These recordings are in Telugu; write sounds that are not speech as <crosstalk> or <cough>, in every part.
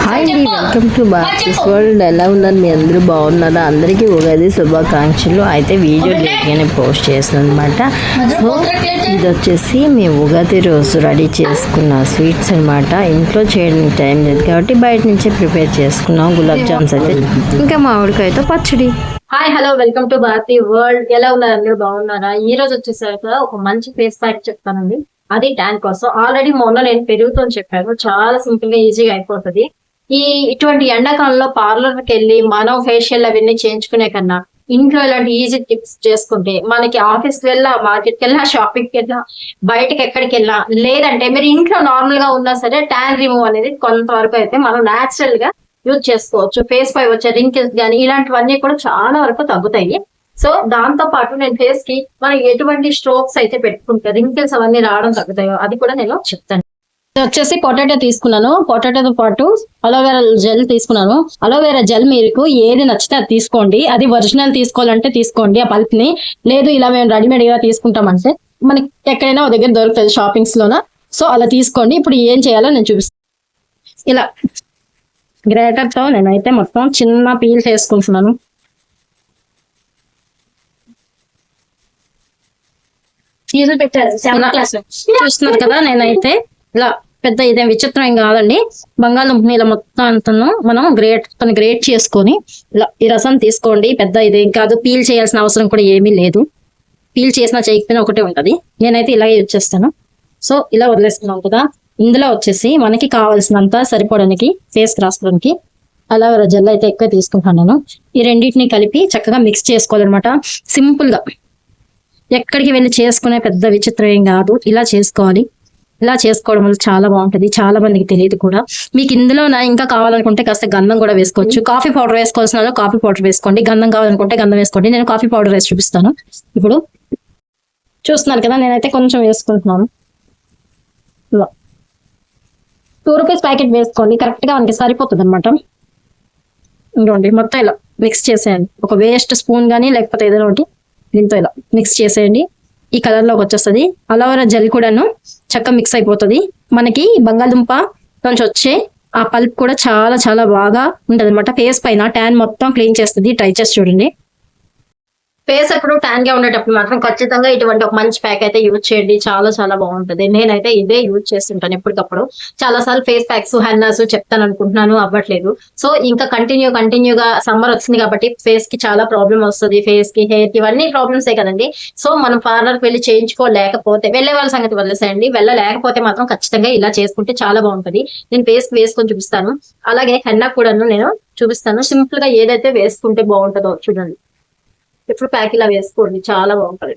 హాయ్ అండి వెల్కమ్ టు బార్టీస్ వరల్డ్ ఎలా ఉన్నారు? మీ అందరూ బాగున్నారా? అందరికీ ఉగాది శుభాకాంక్షలు. అయితే వీడియో లేట్గానే పోస్ట్ చేస్తున్నాను అనమాట సో ఇది వచ్చేసి మేము ఉగాది రోజు రెడీ చేసుకున్న స్వీట్స్ అన్నమాట. ఇంట్లో చేయడానికి టైం లేదు కాబట్టి బయట నుంచే ప్రిపేర్ చేసుకున్నాం. గులాబ్ జామ్స్ అయితే. ఇంకా మామిడికాయతో పచ్చడి. Hi hello welcome to Bharathi world ఎలా ఉన్నారు? అందరూ బాగున్నారా? ఈ రోజు వచ్చేసరికి ఒక మంచి ఫేస్ ప్యాక్ చెప్తానండి. అది ట్యాన్ కోసం. ఆల్రెడీ మొన్న నేను పెరుగుతోని చెప్పాను. చాలా సింపుల్గా ఈజీగా అయిపోతుంది. ఈ ఇటువంటి ఎండాకాలంలో పార్లర్కి వెళ్ళి మనం ఫేషియల్ అవన్నీ చేయించుకునే కన్నా ఇంట్లో ఇలాంటి ఈజీ టిప్స్ చేసుకుంటే మనకి ఆఫీస్కి వెళ్ళా మార్కెట్కి వెళ్ళా షాపింగ్కి వెళ్ళా బయటకి ఎక్కడికి వెళ్ళా లేదంటే మీరు ఇంట్లో నార్మల్గా ఉన్నా సరే ట్యాన్ రిమూవ్ అనేది కొంతవరకు అయితే మనం నేచురల్గా యూజ్ చేసుకోవచ్చు. ఫేస్ పై వచ్చే రింకిల్స్ కానీ ఇలాంటివన్నీ కూడా చాలా వరకు తగ్గుతాయి. సో దాంతో పాటు నేను ఫేస్కి మనం ఎటువంటి స్ట్రోక్స్ అయితే పెట్టుకుంటే రింకిల్స్ అవన్నీ రావడం తగ్గుతాయో అది కూడా నేను చెప్తాను. వచ్చేసి పొటాటో తీసుకున్నాను. పొటాటోతో పాటు అలోవెరా జెల్ తీసుకున్నాను. అలోవెరా జెల్ మీకు ఏది నచ్చితే అది తీసుకోండి. అది ఒరిజినల్ తీసుకోవాలంటే తీసుకోండి ఆ పల్ప్ని లేదు ఇలా మేము రెడీమేడ్గా తీసుకుంటామంటే మనకి ఎక్కడైనా ఒక దగ్గర దొరుకుతుంది షాపింగ్స్ లోన? సో అలా తీసుకోండి. ఇప్పుడు ఏం చేయాలో నేను చూపిస్తాను ఇలా గ్రేటర్తో నేనైతే మొత్తం చిన్న పీల్ చేసుకుంటున్నాను చూస్తున్నారు కదా నేనైతే ఇలా పెద్ద ఇదేం విచిత్రం ఏం కాదండి. బంగాళదుంపని ఇలా మొత్తం అంతను మనం గ్రేట్ తను గ్రేట్ చేసుకొని ఇలా ఈ రసం తీసుకోండి పెద్ద ఇదేం కాదు. పీల్ చేయాల్సిన అవసరం కూడా ఏమీ లేదు. పీల్ చేసినా చేయకపోయినా ఒకటే ఉంటుంది. నేనైతే ఇలాగే యూజ్ చేస్తాను. సో ఇలా వదిలేసుకున్నాం కదా. ఇందులో వచ్చేసి మనకి కావాల్సినంత సరిపోవడానికి ఫేస్ రాసుకోవడానికి అలా జెల్ అయితే ఎక్కువ తీసుకుంటున్నాను ఈ రెండింటిని కలిపి చక్కగా మిక్స్ చేసుకోవాలన్నమాట. సింపుల్గా ఎక్కడికి వెళ్ళి చేసుకునే పెద్ద విచిత్రం ఏం కాదు. ఇలా చేసుకోవాలి. ఇలా చేసుకోవడం వల్ల చాలా బాగుంటది. చాలా మందికి తెలియదు కూడా. మీకు ఇందులో నా ఇంకా కావాలనుకుంటే కాస్త గంధం కూడా వేసుకోవచ్చు. కాఫీ పౌడర్ వేసుకోవాల్సిన కాఫీ పౌడర్ వేసుకోండి. గంధం కావాలనుకుంటే గంధం వేసుకోండి. నేను కాఫీ పౌడర్ వేసి చూపిస్తాను. ఇప్పుడు చూస్తున్నారు కదా నేనైతే కొంచెం వేసుకుంటున్నాను. ఇలా టూ రూపీస్ ప్యాకెట్ వేసుకోండి. కరెక్ట్గా మనకి సరిపోతుంది అనమాట ఇంకోండి మొత్తం ఇలా మిక్స్ చేసేయండి. ఒక వేస్ట్ స్పూన్ కానీ లేకపోతే ఏదైనా ఒకటి దీంతో ఇలా మిక్స్ చేసేయండి. ఈ కలర్లోకి వచ్చేస్తుంది. అలోవెరా జెల్ కూడాను చక్కగా మిక్స్ అయిపోతుంది. మనకి బంగాళదుంప నుంచి వచ్చే ఆ పల్ప్ కూడా చాలా చాలా బాగా ఉంటది అనమాట ఫేస్ పైన ట్యాన్ మొత్తం క్లీన్ చేస్తుంది. ట్రై చేసి చూడండి. ఫేస్ ఎప్పుడు ట్యాన్గా ఉండేటప్పుడు మాత్రం ఖచ్చితంగా ఇటువంటి ఒక మంచి ప్యాక్ అయితే యూజ్ చేయండి. చాలా చాలా బాగుంటది. నేనైతే ఇదే యూజ్ చేస్తుంటాను ఎప్పటికప్పుడు. చాలా సార్లు ఫేస్ ప్యాక్స్ హెన్నాస్ చెప్తాను అనుకుంటున్నాను అవ్వట్లేదు. సో ఇంకా కంటిన్యూ కంటిన్యూగా సమ్మర్ వచ్చింది కాబట్టి ఫేస్కి చాలా ప్రాబ్లం వస్తుంది. ఫేస్కి హెయిర్కి ఇవన్నీ ప్రాబ్లమ్స్ కదండి. సో మనం పార్లర్కి వెళ్ళి చేయించుకోలేకపోతే వెళ్ళే వాళ్ళ సంగతి వదిలేసేయండి. వెళ్ళలేకపోతే మాత్రం ఖచ్చితంగా ఇలా చేసుకుంటే చాలా బాగుంటది. నేను ఫేస్కి వేసుకొని చూపిస్తాను. అలాగే హెన్నా కూడాను నేను చూపిస్తాను. సింపుల్గా ఏదైతే వేసుకుంటే బాగుంటుందో చూడండి. ఎప్పుడు ప్యాక్ ఇలా వేసుకోండి చాలా బాగుంటుంది.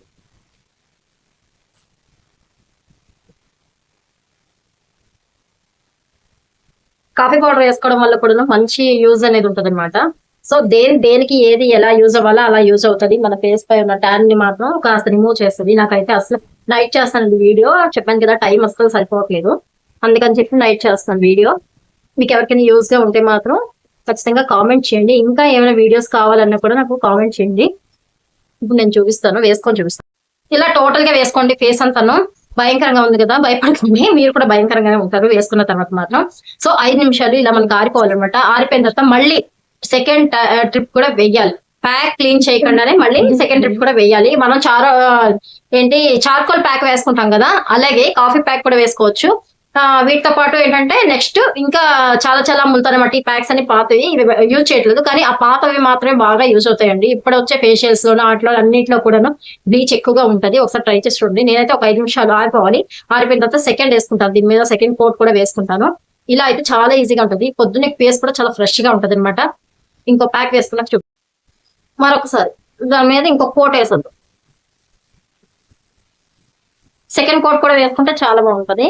కాఫీ పౌడర్ వేసుకోవడం వల్ల కూడా మంచి యూజ్ అనేది ఉంటుంది అనమాట సో దేని దేనికి ఏది ఎలా యూజ్ అవ్వాలో అలా యూజ్ అవుతుంది. మన ఫేస్ పై ఉన్న ట్యాన్ని మాత్రం కాస్త రిమూవ్ చేస్తుంది. నాకైతే అసలు నైట్ చేస్తాను వీడియో. చెప్పాను కదా టైం అసలు సరిపోవట్లేదు. అందుకని చెప్పి నైట్ చేస్తాను వీడియో. మీకు ఎవరికైనా యూజ్గా ఉంటే మాత్రం ఖచ్చితంగా కామెంట్ చేయండి. ఇంకా ఏమైనా వీడియోస్ కావాలన్నా కూడా నాకు కామెంట్ చేయండి. ఇప్పుడు నేను చూపిస్తాను వేసుకొని చూపిస్తాను. ఇలా టోటల్గా వేసుకోండి ఫేస్ అంతాను. భయంకరంగా ఉంది కదా భయపడుతుంది. <laughs> మీరు కూడా భయంకరంగానే ఉంటారు వేసుకున్న తర్వాత మాత్రం. సో ఐదు నిమిషాలు ఇలా మనకు ఆరిపోవాలన్నమాట. ఆరిపోయిన తర్వాత మళ్ళీ సెకండ్ ట్రిప్ కూడా వెయ్యాలి. ప్యాక్ క్లీన్ చేయకుండానే మళ్ళీ సెకండ్ ట్రిప్ కూడా వేయాలి మనం చారో ఏంటి చార్కోల్ ప్యాక్ వేసుకుంటాం కదా అలాగే కాఫీ ప్యాక్ కూడా వేసుకోవచ్చు. వీటితో పాటు ఏంటంటే నెక్స్ట్ ఇంకా చాలా చాలా ముల్తాన్ ఈ ప్యాక్స్ అని పాతవి యూజ్ చేయట్లేదు. కానీ ఆ పాతవి మాత్రమే బాగా యూజ్ అవుతాయండి. ఇప్పుడు వచ్చే ఫేషియల్స్లో వాటిలో అన్నింటిలో కూడాను బ్లీచ్ ఎక్కువగా ఉంటుంది. ఒకసారి ట్రై చేసి చూడండి. నేనైతే ఒక ఐదు నిమిషాలు ఆరిపోవాలి ఆరిపోయిన తర్వాత సెకండ్ వేసుకుంటాను. దీని మీద సెకండ్ కోట్ కూడా వేసుకుంటాను. ఇలా అయితే చాలా ఈజీగా ఉంటుంది. పొద్దున్నే ఫేస్ కూడా చాలా ఫ్రెష్గా ఉంటుంది అనమాట ఇంకో ప్యాక్ వేసుకున్నాక చూ మరొకసారి. దాని మీద ఇంకో కోట్ వేసద్దు సెకండ్ కోట్ కూడా వేసుకుంటే చాలా బాగుంటుంది.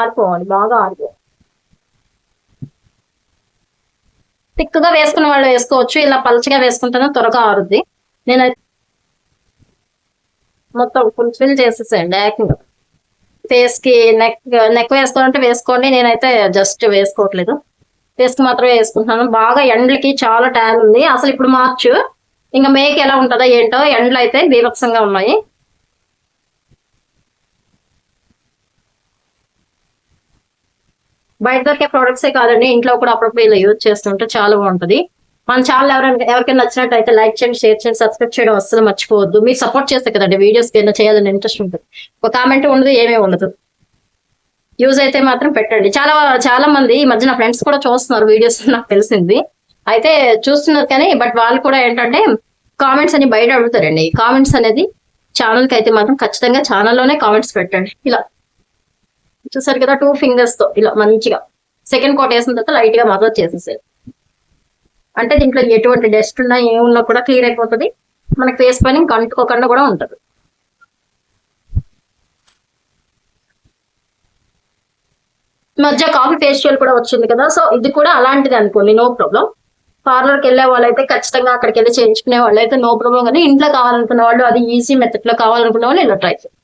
ఆరిపోవాలి బాగా ఆరిపోవాలి. థిక్గా వేసుకున్న వాళ్ళు వేసుకోవచ్చు ఇలా పలచగా వేసుకుంటేనే త్వరగా ఆరుద్ది. నేనైతే మొత్తం ఫుల్ఫిల్ చేసేసేయండి ఏకంగా. ఫేస్కి నెక్ నెక్ వేసుకోవాలంటే వేసుకోండి నేనైతే జస్ట్ వేసుకోవట్లేదు. ఫేస్కి మాత్రమే వేసుకుంటున్నాను. బాగా ఎండ్లకి చాలా ట్యాన్ ఉంది. అసలు ఇప్పుడు మార్చు ఇంకా మేక్ ఎలా ఉంటుందో ఏంటో ఎండ్లు అయితే బీభత్సంగా ఉన్నాయి. బయట దొరికే ప్రొడక్ట్స్ ఏ కాదండి. ఇంట్లో కూడా అప్పుడప్పుడు ఇలా యూజ్ చేస్తుంటే చాలా బాగుంటది. మన ఛానల్ ఎవరైనా ఎవరికైనా నచ్చినట్టయితే లైక్ చేయండి షేర్ చేయండి సబ్స్క్రైబ్ చేయడం అస్సలు మర్చిపోవద్దు. మీరు సపోర్ట్ చేస్తే కదండి వీడియోస్ ఏదైనా చేయాలని ఇంట్రెస్ట్ ఉంటుంది. ఒక కామెంట్ ఉండదు ఏమీ ఉండదు. యూజ్ అయితే మాత్రం పెట్టండి. చాలా చాలా మంది ఈ మధ్య నా ఫ్రెండ్స్ కూడా చూస్తున్నారు వీడియోస్ నాకు తెలిసింది. అయితే చూస్తున్నారు కానీ బట్ వాళ్ళు కూడా ఏంటంటే కామెంట్స్ అని బయట అడుగుతారండి. కామెంట్స్ అనేది ఛానల్కి అయితే మాత్రం ఖచ్చితంగా ఛానల్లోనే కామెంట్స్ పెట్టండి. ఇలా. చూసారు కదా టూ ఫింగర్స్తో ఇలా మంచిగా. సెకండ్ కోట్ వేసిన తర్వాత లైట్గా మసాజ్ చేసేసారు అంటే దీంట్లో ఎటువంటి డస్ట్ ఉన్నా ఏమున్నా కూడా క్లియర్ అయిపోతుంది. మనకి ఫేస్ పైన ఇంకా అంటుకోకుండా కూడా ఉంటుంది. మధ్య కాఫీ ఫేషియల్ కూడా వచ్చింది కదా సో ఇది కూడా అలాంటిది అనుకోండి నో ప్రాబ్లం పార్లర్కి వెళ్ళే వాళ్ళైతే ఖచ్చితంగా అక్కడికి వెళ్ళి చేయించుకునే వాళ్ళు అయితే నో ప్రాబ్లం కానీ ఇంట్లో కావాలనుకున్న వాళ్ళు అది ఈజీ మెథడ్లో కావాలనుకున్న వాళ్ళు ఇలా ట్రై చేయండి.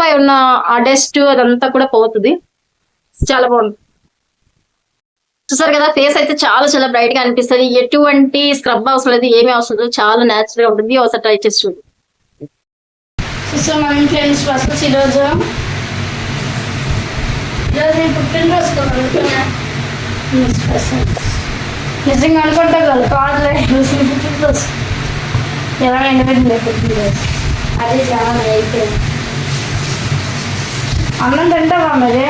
పై ఉన్న ఆ డస్ట్ అదంతా కూడా పోతుంది. చాలా బాగుంటుంది చూసారు కదా ఫేస్ అయితే చాలా చాలా బ్రైట్గా అనిపిస్తుంది. ఎటువంటి స్క్రబ్ అవసరం లేదు ఏమీ అవసరం లేదు. చాలా న్యాచురల్గా ఉంటుంది. ఒకసారి ట్రై చేసి చూడు. సో మనం ఫ్రెండ్స్ ఫస్ట్ ఈరోజు? ఈరోజు నేను పుట్టినరోజు నిజంగా అనుకుంటా కదా కాదులే ఈరోజు పుట్టినరోజు. ఎలా ఎండబెట్టింది పుట్టినరోజు? చాలా అయితే అన్నం తింటావా మరి?